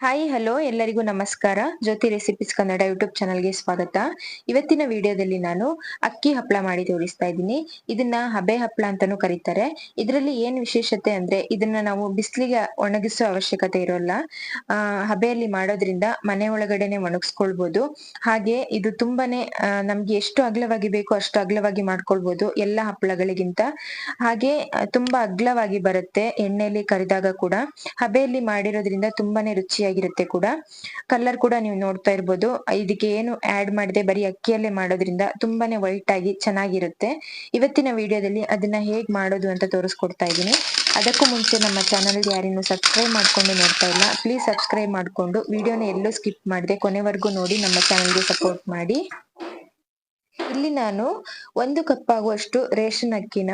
Hi hello ಎಲ್ಲರಿಗೂ ನಮಸ್ಕಾರ. ಜ್ಯೋತಿ recipes Kannada YouTube ಚಾನಲ್ಗೆ ಸ್ವಾಗತ. ಇವತ್ತಿನ ವಿಡಿಯೋದಲ್ಲಿ ನಾನು ಅಕ್ಕಿ ಹಪ್ಪಳ ಮಾಡಿ ತೋರಿಸ್ತಾ ಇದ್ದೀನಿ. ಇದನ್ನ ಹಬೆ ಹಪ್ಪಳ ಅಂತಾನೂ ಕರೀತಾರೆ. ಇದರಲ್ಲಿ ಏನ್ ವಿಶೇಷತೆ ಅಂದ್ರೆ ಇದನ್ನ ನಾವು ಬಿಸಿಲಿಗೆ ಒಣಗಿಸೋ ಅವಶ್ಯಕತೆ ಇರೋಲ್ಲ. ಹಬೆಯಲ್ಲಿ ಮಾಡೋದ್ರಿಂದ ಮನೆ ಒಳಗಡೆನೆ ಒಣಗಿಸ್ಕೊಳ್ಬಹುದು ಹಾಗೆ ಇದು ತುಂಬಾನೇ ನಮ್ಗೆ ಎಷ್ಟು ಅಗಲವಾಗಿ ಬೇಕೋ ಅಷ್ಟು ಅಗಲವಾಗಿ ಮಾಡ್ಕೊಳ್ಬಹುದು ಎಲ್ಲ ಹಪ್ಪಳಗಳಿಗಿಂತ ಹಾಗೆ, ತುಂಬಾ ಅಗ್ಲವಾಗಿ ಬರುತ್ತೆ ಎಣ್ಣೆಯಲ್ಲಿ ಕರಿದಾಗ ಕೂಡ. ಹಬೆಯಲ್ಲಿ ಮಾಡಿರೋದ್ರಿಂದ ತುಂಬಾನೇ ರುಚಿಯಾಗಿರುತ್ತೆ ಕೂಡ. ಕಲರ್ ಕೂಡ ನೀವು ನೋಡ್ತಾ ಇರ್ಬೋದು. ಇದಕ್ಕೆ ಏನು ಆಡ್ ಮಾಡದೆ ಬರೀ ಅಕ್ಕಿಯಲ್ಲೇ ಮಾಡೋದ್ರಿಂದ ತುಂಬಾನೇ ವೈಟ್ ಆಗಿ ಚೆನ್ನಾಗಿರುತ್ತೆ. ಇವತ್ತಿನ ವಿಡಿಯೋದಲ್ಲಿ ಅದನ್ನ ಹೇಗ್ ಮಾಡೋದು ಅಂತ ತೋರಿಸ್ಕೊಡ್ತಾ ಇದ್ದೀನಿ. ಅದಕ್ಕೂ ಮುಂಚೆ ನಮ್ಮ ಚಾನಲ್ಗೆ ಯಾರಿನ್ನು ಸಬ್ಸ್ಕ್ರೈಬ್ ಮಾಡ್ಕೊಂಡು ನೋಡ್ತಾ ಇಲ್ಲ ಪ್ಲೀಸ್ ಸಬ್ಸ್ಕ್ರೈಬ್ ಮಾಡ್ಕೊಂಡು ವಿಡಿಯೋನ ಎಲ್ಲೂ ಸ್ಕಿಪ್ ಮಾಡದೆ ಕೊನೆವರೆಗೂ ನೋಡಿ ನಮ್ಮ ಚಾನಲ್ಗೆ ಸಪೋರ್ಟ್ ಮಾಡಿ. ಇಲ್ಲಿ ನಾನು ಒಂದು ಕಪ್ ಆಗುವಷ್ಟು ರೇಷನ್ ಅಕ್ಕಿನ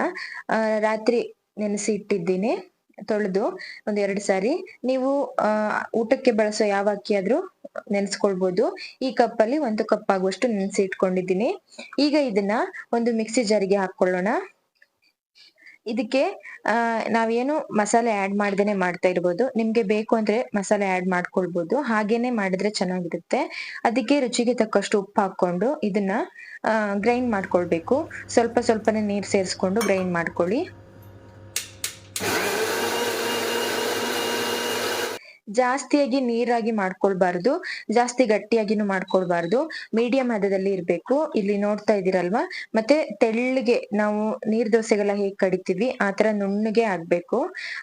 ರಾತ್ರಿ ನೆನೆಸಿ ಇಟ್ಟಿದ್ದೀನಿ. ತೊಳೆದು ಒಂದ್ ಎರಡು ಸಾರಿ ನೀವು, ಆ, ಊಟಕ್ಕೆ ಬಳಸೋ ಯಾವ ಅಕ್ಕಿ ಆದ್ರೂ ನೆನೆಸ್ಕೊಳ್ಬಹುದು ಈ ಕಪ್ ಅಲ್ಲಿ ಒಂದು ಕಪ್ ಆಗುವಷ್ಟು ನೆನೆಸಿ ಇಟ್ಕೊಂಡಿದ್ದೀನಿ. ಈಗ ಇದನ್ನ ಒಂದು ಮಿಕ್ಸಿ ಜಾರಿಗೆ ಹಾಕೊಳ್ಳೋಣ ಇದಕ್ಕೆ, ಆ, ನಾವೇನು ಮಸಾಲೆ ಆಡ್ ಮಾಡ್ದೇನೆ ಮಾಡ್ತಾ ಇರ್ಬೋದು. ನಿಮ್ಗೆ ಬೇಕು ಅಂದ್ರೆ ಮಸಾಲೆ ಆಡ್ ಮಾಡ್ಕೊಳ್ಬಹುದು ಹಾಗೇನೆ ಮಾಡಿದ್ರೆ ಚೆನ್ನಾಗಿರುತ್ತೆ. ಅದಕ್ಕೆ ರುಚಿಗೆ ತಕ್ಕಷ್ಟು ಉಪ್ಪು ಹಾಕೊಂಡು ಇದನ್ನ ಗ್ರೈಂಡ್ ಮಾಡ್ಕೊಳ್ಬೇಕು. ಸ್ವಲ್ಪ ಸ್ವಲ್ಪನೇ ನೀರ್ ಸೇರಿಸ್ಕೊಂಡು ಗ್ರೈಂಡ್ ಮಾಡ್ಕೊಳ್ಳಿ. ಜಾಸ್ತಿಯಾಗಿ ನೀರಾಗಿ ಮಾಡ್ಕೊಳ್ಬಾರ್ದು, ಜಾಸ್ತಿ ಗಟ್ಟಿಯಾಗಿನೂ ಮಾಡ್ಕೊಳ್ಬಾರ್ದು. ಮೀಡಿಯಂ ಹದದಲ್ಲಿ ಇರ್ಬೇಕು. ಇಲ್ಲಿ ನೋಡ್ತಾ ಇದೀರಲ್ವಾ ಮತ್ತೆ ತೆಳ್ಳಗೆ ನಾವು ನೀರ್ ದೋಸೆಗೆಲ್ಲ ಹೇಗ್ ಕಡಿತೀವಿ ಆತರ ನುಣ್ಣಗೆ ಆಗ್ಬೇಕು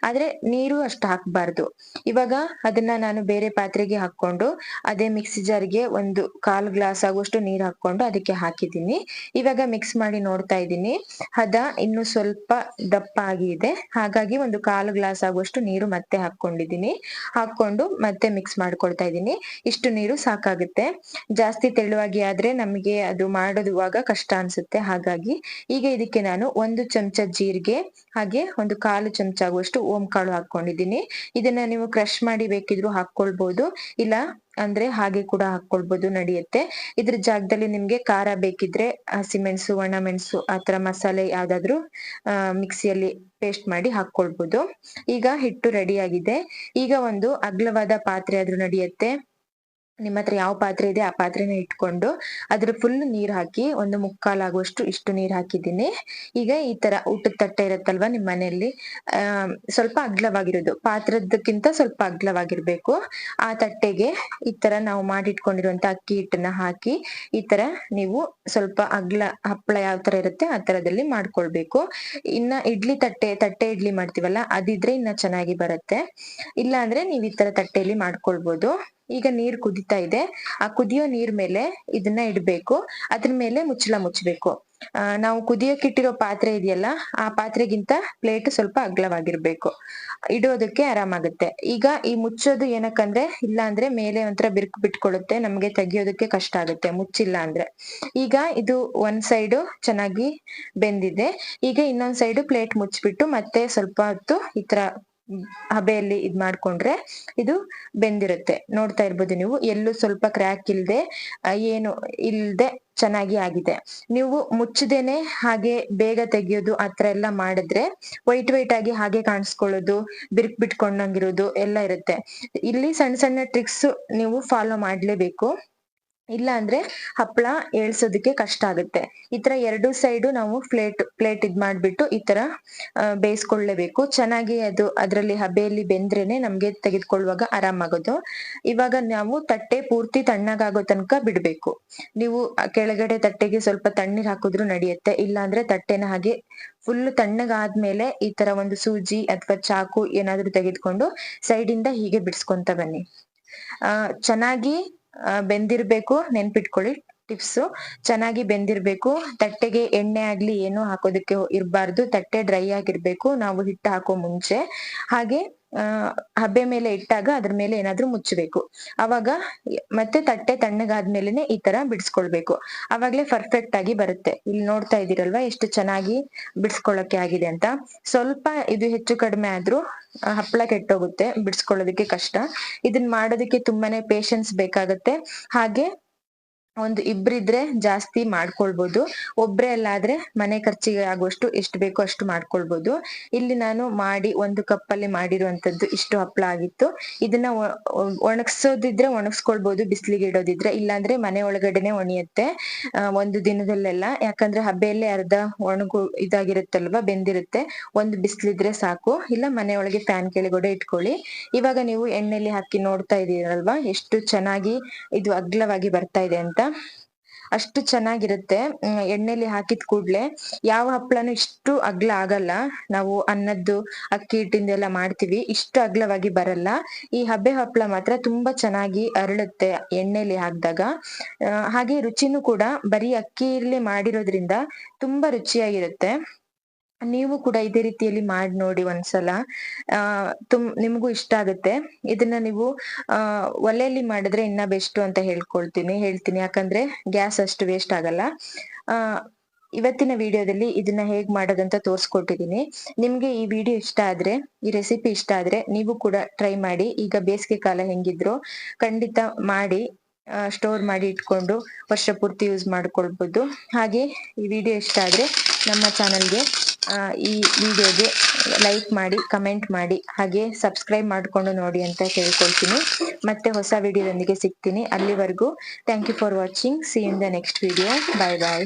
ಆದ್ರೆ ನೀರು ಅಷ್ಟು ಹಾಕ್ಬಾರ್ದು. ಇವಾಗ ಅದನ್ನ ನಾನು ಬೇರೆ ಪಾತ್ರೆಗೆ ಹಾಕೊಂಡು ಅದೇ ಮಿಕ್ಸಿ ಜಾರ್ಗೆ ಒಂದು ಕಾಲ್ ಗ್ಲಾಸ್ ಆಗುವಷ್ಟು ನೀರ್ ಹಾಕೊಂಡು ಅದಕ್ಕೆ ಹಾಕಿದ್ದೀನಿ. ಇವಾಗ ಮಿಕ್ಸ್ ಮಾಡಿ ನೋಡ್ತಾ ಇದ್ದೀನಿ. ಹದ ಇನ್ನು ಸ್ವಲ್ಪ ದಪ್ಪ ಆಗಿದೆ. ಹಾಗಾಗಿ ಒಂದು ಕಾಲು ಗ್ಲಾಸ್ ಆಗುವಷ್ಟು ನೀರು ಮತ್ತೆ ಹಾಕೊಂಡಿದ್ದೀನಿ ಹಾಕೊಂಡು ಮತ್ತೆ ಮಿಕ್ಸ್ ಮಾಡ್ಕೊಳ್ತಾ ಇದ್ದೀನಿ. ಇಷ್ಟು ನೀರು ಸಾಕಾಗುತ್ತೆ. ಜಾಸ್ತಿ ತೆಳುವಾಗಿ ಆದ್ರೆ ನಮಗೆ ಅದು ಮಾಡೋದುವಾಗ ಕಷ್ಟ ಅನ್ಸುತ್ತೆ. ಹಾಗಾಗಿ ಈಗ ಇದಕ್ಕೆ ನಾನು ಒಂದು ಚಮಚ ಜೀರಿಗೆ, ಹಾಗೆ ಒಂದು ಕಾಲು ಚಮಚ ಆಗುವಷ್ಟು ಓಂ ಕಾಳು ಹಾಕೊಂಡಿದ್ದೀನಿ ಇದನ್ನ ನೀವು ಕ್ರಶ್ ಮಾಡಿ ಬೇಕಿದ್ರು ಹಾಕೊಳ್ಬಹುದು ಇಲ್ಲ ಅಂದ್ರೆ ಹಾಗೆ ಕೂಡ ಹಾಕೊಳ್ಬಹುದು ನಡೆಯುತ್ತೆ. ಇದ್ರ ಜಾಗದಲ್ಲಿ ನಿಮ್ಗೆ ಖಾರ ಬೇಕಿದ್ರೆ ಹಸಿಮೆಣಸು ಒಣಮೆಣಸು ಆತರ ಮಸಾಲೆ ಯಾವ್ದಾದ್ರು ಮಿಕ್ಸಿಯಲ್ಲಿ ಪೇಸ್ಟ್ ಮಾಡಿ ಹಾಕೊಳ್ಬಹುದು ಈಗ ಹಿಟ್ಟು ರೆಡಿ ಆಗಿದೆ. ಈಗ ಒಂದು ಅಗ್ಲವಾದ ಪಾತ್ರೆ ಆದ್ರೂ ನಡೆಯುತ್ತೆ. ನಿಮ್ಮ ಹತ್ರ ಯಾವ ಪಾತ್ರೆ ಇದೆ ಆ ಪಾತ್ರೆನ ಇಟ್ಕೊಂಡು ಅದ್ರ ಫುಲ್ ನೀರ್ ಹಾಕಿ ಒಂದು ಮುಕ್ಕಾಲ್ ಆಗುವಷ್ಟು ಇಷ್ಟು ನೀರ್ ಹಾಕಿದ್ದೀನಿ. ಈಗ ಈ ತರ ಊಟದ ತಟ್ಟೆ ಇರುತ್ತಲ್ವಾ ನಿಮ್ ಮನೆಯಲ್ಲಿ? ಸ್ವಲ್ಪ ಅಗ್ಲವಾಗಿರೋದು. ಪಾತ್ರದಕ್ಕಿಂತ ಸ್ವಲ್ಪ ಅಗ್ಲವಾಗಿರ್ಬೇಕು. ಆ ತಟ್ಟೆಗೆ ಈ ತರ ನಾವು ಮಾಡಿಟ್ಕೊಂಡಿರುವಂತ ಅಕ್ಕಿ ಹಿಟ್ಟನ್ನ ಹಾಕಿ ಈ ತರ ನೀವು ಸ್ವಲ್ಪ ಅಗ್ಲ, ಹಪ್ಪಳ ಯಾವ ತರ ಇರುತ್ತೆ ಆ ತರದಲ್ಲಿ ಮಾಡ್ಕೊಳ್ಬೇಕು. ಇನ್ನ ಇಡ್ಲಿ ತಟ್ಟೆ ತಟ್ಟೆ ಇಡ್ಲಿ ಮಾಡ್ತೀವಲ್ಲ, ಅದಿದ್ರೆ ಇನ್ನ ಚೆನ್ನಾಗಿ ಬರುತ್ತೆ. ಇಲ್ಲ ಅಂದ್ರೆ ನೀವ್ ಈ ತರ ತಟ್ಟೆಯಲ್ಲಿ ಮಾಡ್ಕೊಳ್ಬಹುದು ಈಗ ನೀರ್ ಕುದಿತಾ ಇದೆ. ಆ ಕುದಿಯೋ ನೀರ್ ಮೇಲೆ ಇದನ್ನ ಇಡ್ಬೇಕು. ಅದ್ರ ಮೇಲೆ ಮುಚ್ಚಳ ಮುಚ್ಚಬೇಕು. ನಾವು ಕುದಿಯೋಕೆ ಇಟ್ಟಿರೋ ಪಾತ್ರೆ ಇದೆಯಲ್ಲ, ಆ ಪಾತ್ರೆಗಿಂತ ಪ್ಲೇಟ್ ಸ್ವಲ್ಪ ಅಗ್ಲವಾಗಿರ್ಬೇಕು. ಇಡೋದಕ್ಕೆ ಆರಾಮಾಗುತ್ತೆ. ಈಗ ಈ ಮುಚ್ಚೋದು ಏನಕ್ಕಂದ್ರೆ ಇಲ್ಲ ಅಂದ್ರೆ ಮೇಲೆ ಒಂಥರ ಬಿರುಕು ಬಿಟ್ಕೊಳ್ಳುತ್ತೆ ನಮ್ಗೆ ತೆಗಿಯೋದಕ್ಕೆ ಕಷ್ಟ ಆಗುತ್ತೆ, ಮುಚ್ಚಿಲ್ಲ ಅಂದ್ರೆ. ಈಗ ಇದು ಒಂದ್ ಸೈಡು ಚೆನ್ನಾಗಿ ಬೆಂದಿದೆ. ಈಗ ಇನ್ನೊಂದ್ ಸೈಡ್ ಪ್ಲೇಟ್ ಮುಚ್ಚಿಬಿಟ್ಟು ಮತ್ತೆ ಸ್ವಲ್ಪ ಹೊತ್ತು ಈ ತರ ಹಬೆಯಲ್ಲಿ ಇದ್ ಮಾಡ್ಕೊಂಡ್ರೆ ಇದು ಬೆಂದಿರುತ್ತೆ. ನೋಡ್ತಾ ಇರ್ಬೋದು ನೀವು. ಎಲ್ಲೂ ಸ್ವಲ್ಪ ಕ್ರ್ಯಾಕ್ ಇಲ್ದೆ ಏನು ಇಲ್ದೆ ಚೆನ್ನಾಗಿ ಆಗಿದೆ. ನೀವು ಮುಚ್ಚದೇನೆ ಹಾಗೆ ಬೇಗ ತೆಗಿಯೋದು ಆತರ ಎಲ್ಲ ಮಾಡಿದ್ರೆ ವೈಟ್ ವೈಟ್ ಆಗಿ ಹಾಗೆ ಕಾಣಿಸ್ಕೊಳ್ಳೋದು, ಬಿರ್ಕ್ ಬಿಟ್ಕೊಂಡಂಗಿರೋದು ಎಲ್ಲ ಇರುತ್ತೆ. ಇಲ್ಲಿ ಸಣ್ಣ ಸಣ್ಣ ಟ್ರಿಕ್ಸ್ ನೀವು ಫಾಲೋ ಮಾಡ್ಲೇಬೇಕು. ಇಲ್ಲ ಅಂದ್ರೆ ಹಪ್ಪಳ ಏಳ್ಸೋದಕ್ಕೆ ಕಷ್ಟ ಆಗುತ್ತೆ. ಈ ತರ ಎರಡು ಸೈಡು ನಾವು ಪ್ಲೇಟ್ ಪ್ಲೇಟ್ ಇದ್ ಮಾಡ್ಬಿಟ್ಟು ಈ ತರ ಬೇಯಿಸ್ಕೊಳ್ಳೇಬೇಕು. ಚೆನ್ನಾಗಿ ಅದು ಅದ್ರಲ್ಲಿ ಹಬೆಯಲ್ಲಿ ಬೆಂದ್ರೇನೆ ನಮ್ಗೆ ತೆಗೆದುಕೊಳ್ಳುವಾಗ ಆರಾಮಾಗೋದು. ಇವಾಗ ನಾವು ತಟ್ಟೆ ಪೂರ್ತಿ ತಣ್ಣಗಾಗೋ ತನಕ ಬಿಡ್ಬೇಕು. ನೀವು ಕೆಳಗಡೆ ತಟ್ಟೆಗೆ ಸ್ವಲ್ಪ ತಣ್ಣೀರ್ ಹಾಕಿದ್ರು ನಡೆಯುತ್ತೆ. ಇಲ್ಲ ಅಂದ್ರೆ ತಟ್ಟೆನ ಹಾಗೆ ಫುಲ್ ತಣ್ಣಗಾದ್ಮೇಲೆ ಈ ತರ ಒಂದು ಸೂಜಿ ಅಥವಾ ಚಾಕು ಏನಾದ್ರೂ ತೆಗೆದುಕೊಂಡು ಸೈಡಿಂದ ಹೀಗೆ ಬಿಡ್ಸ್ಕೊಂತ ಬನ್ನಿ. ಆ, ಚೆನ್ನಾಗಿ ಬೆಂದಿರ್ಬೇಕು, ನೆನ್ಪಿಟ್ಕೊಳ್ಳಿ. ಟಿಪ್ಸ್ ಚೆನ್ನಾಗಿ ಬೆಂದಿರ್ಬೇಕು. ತಟ್ಟೆಗೆ ಎಣ್ಣೆ ಆಗ್ಲಿ ಏನು ಹಾಕೋದಕ್ಕೆ ಇರಬಾರ್ದು. ತಟ್ಟೆ ಡ್ರೈ ಆಗಿರ್ಬೇಕು. ನಾವು ಹಿಟ್ಟು ಹಾಕೋ ಮುಂಚೆ. ಹಾಗೆ ಆ, ಹಬ್ಬೆ ಮೇಲೆ ಇಟ್ಟಾಗ ಅದ್ರ ಮೇಲೆ ಏನಾದ್ರೂ ಮುಚ್ಚಬೇಕು. ಅವಾಗ ಮತ್ತೆ ತಟ್ಟೆ ತಣ್ಣಗಾದ್ಮೇಲೆನೆ ಈ ತರ ಬಿಡಿಸ್ಕೊಳ್ಬೇಕು. ಅವಾಗ್ಲೇ ಪರ್ಫೆಕ್ಟ್ ಆಗಿ ಬರುತ್ತೆ. ಇಲ್ಲಿ ನೋಡ್ತಾ ಇದೀರಲ್ವಾ ಎಷ್ಟು ಚೆನ್ನಾಗಿ ಬಿಡಿಸ್ಕೊಳ್ಳಕ್ಕೆ ಆಗಿದೆ ಅಂತ. ಸ್ವಲ್ಪ ಇದು ಹೆಚ್ಚು ಕಡಿಮೆ ಆದ್ರೂ ಹಪ್ಪಳ ಕೆಟ್ಟೋಗುತ್ತೆ, ಬಿಡಿಸ್ಕೊಳ್ಳೋದಕ್ಕೆ ಕಷ್ಟ. ಇದನ್ನ ಮಾಡೋದಕ್ಕೆ ತುಂಬಾನೇ ಪೇಶನ್ಸ್ ಬೇಕಾಗತ್ತೆ. ಹಾಗೆ ಒಂದು ಇಬ್ರಿದ್ರೆ ಜಾಸ್ತಿ ಮಾಡ್ಕೊಳ್ಬೋದು. ಒಬ್ರೇ ಅಲ್ಲಾದ್ರೆ ಮನೆ ಖರ್ಚಿಗೆ ಆಗುವಷ್ಟು ಎಷ್ಟು ಬೇಕೋ ಅಷ್ಟು ಮಾಡ್ಕೊಳ್ಬೋದು. ಇಲ್ಲಿ ನಾನು ಮಾಡಿ ಒಂದು ಕಪ್ಪಲ್ಲಿ ಮಾಡಿರುವಂತದ್ದು ಇಷ್ಟು ಹಪ್ಪಳ ಆಗಿತ್ತು. ಇದನ್ನ ಒಣಗ್ಸೋದಿದ್ರೆ ಒಣಗಿಸ್ಕೊಳ್ಬೋದು, ಬಿಸಿಲಿಗೆ ಇಡೋದಿದ್ರೆ. ಇಲ್ಲಾಂದ್ರೆ ಮನೆ ಒಳಗಡೆನೆ ಒಣಿಯತ್ತೆ. ಒಂದು ದಿನದಲ್ಲೆಲ್ಲ. ಯಾಕಂದ್ರೆ ಹಬ್ಬೆಯಲ್ಲಿ ಅರ್ಧ ಒಣಗು ಇದಾಗಿರುತ್ತಲ್ವಾ, ಬೆಂದಿರುತ್ತೆ. ಒಂದು ಬಿಸಿಲಿದ್ರೆ ಸಾಕು. ಇಲ್ಲ ಮನೆ ಒಳಗೆ ಫ್ಯಾನ್ ಕೆಳಗಡೆ ಇಟ್ಕೊಳ್ಳಿ. ಇವಾಗ ನೀವು ಎಣ್ಣೆಲಿ ಹಾಕಿ ನೋಡ್ತಾ ಇದೀರಲ್ವಾ ಎಷ್ಟು ಚೆನ್ನಾಗಿ ಇದು ಅಗ್ಲವಾಗಿ ಬರ್ತಾ ಇದೆ ಅಂತ. ಅಷ್ಟು ಚೆನ್ನಾಗಿರುತ್ತೆ. ಎಣ್ಣೆಲಿ ಹಾಕಿದ ಕೂಡ್ಲೆ ಯಾವ ಹಪ್ಳನು ಇಷ್ಟು ಅಗ್ಲ ಆಗಲ್ಲ. ನಾವು ಅನ್ನದ್ದು, ಅಕ್ಕಿ ಹಿಟ್ಟಿಂದೆಲ್ಲ ಮಾಡ್ತೀವಿ. ಇಷ್ಟು ಅಗ್ಲವಾಗಿ ಬರಲ್ಲ. ಈ ಹಬ್ಬೆ ಹಪ್ಪಳ ಮಾತ್ರ ತುಂಬಾ ಚೆನ್ನಾಗಿ ಅರಳುತ್ತೆ ಎಣ್ಣೆಲಿ ಹಾಕಿದಾಗ. ಹಾಗೆ ರುಚಿನೂ ಕೂಡ ಬರೀ ಅಕ್ಕಿಯಲ್ಲಿ ಮಾಡಿರೋದ್ರಿಂದ ತುಂಬಾ ರುಚಿಯಾಗಿರುತ್ತೆ. ನೀವು ಕೂಡ ಇದೇ ರೀತಿಯಲ್ಲಿ ಮಾಡಿ ನೋಡಿ ಒಂದ್ಸಲ. ಆ, ತುಮ್, ನಿಮಗೂ ಇಷ್ಟ ಆಗುತ್ತೆ. ಇದನ್ನ ನೀವು, ಆ, ಒಲೆಯಲ್ಲಿ ಮಾಡಿದ್ರೆ ಇನ್ನ ಬೆಸ್ಟ್ ಅಂತ ಹೇಳ್ಕೊಳ್ತೀನಿ, ಹೇಳ್ತೀನಿ. ಯಾಕಂದ್ರೆ ಗ್ಯಾಸ್ ಅಷ್ಟು ವೇಸ್ಟ್ ಆಗಲ್ಲ. ಆ, ಇವತ್ತಿನ ವಿಡಿಯೋದಲ್ಲಿ ಇದನ್ನ ಹೇಗ್ ಮಾಡೋದಂತ ತೋರ್ಸ್ಕೊಟ್ಟಿದೀನಿ. ನಿಮ್ಗೆ ಈ ವಿಡಿಯೋ ಇಷ್ಟ ಆದ್ರೆ, ಈ ರೆಸಿಪಿ ಇಷ್ಟ ಆದ್ರೆ ನೀವು ಕೂಡ ಟ್ರೈ ಮಾಡಿ. ಈಗ ಬೇಸಿಗೆ ಕಾಲ ಹೆಂಗಿದ್ರು ಖಂಡಿತ ಮಾಡಿ ಸ್ಟೋರ್ ಮಾಡಿ ಇಟ್ಕೊಂಡು ವರ್ಷ ಪೂರ್ತಿ ಯೂಸ್ ಮಾಡ್ಕೊಳ್ಬೋದು. ಹಾಗೆ ಈ ವಿಡಿಯೋ ಇಷ್ಟ ಆದ್ರೆ ನಮ್ಮ ಚಾನಲ್ಗೆ ಈ ವಿಡಿಯೋಗೆ ಲೈಕ್ ಮಾಡಿ ಕಮೆಂಟ್ ಮಾಡಿ, ಹಾಗೆ ಸಬ್ಸ್ಕ್ರೈಬ್ ಮಾಡ್ಕೊಂಡು ನೋಡಿ ಅಂತ ಕೇಳ್ಕೊಳ್ತೀನಿ ಮತ್ತೆ ಹೊಸ ವಿಡಿಯೋದೊಂದಿಗೆ ಸಿಗ್ತೀನಿ. ಅಲ್ಲಿವರೆಗೂ thank you for watching see in the next video bye bye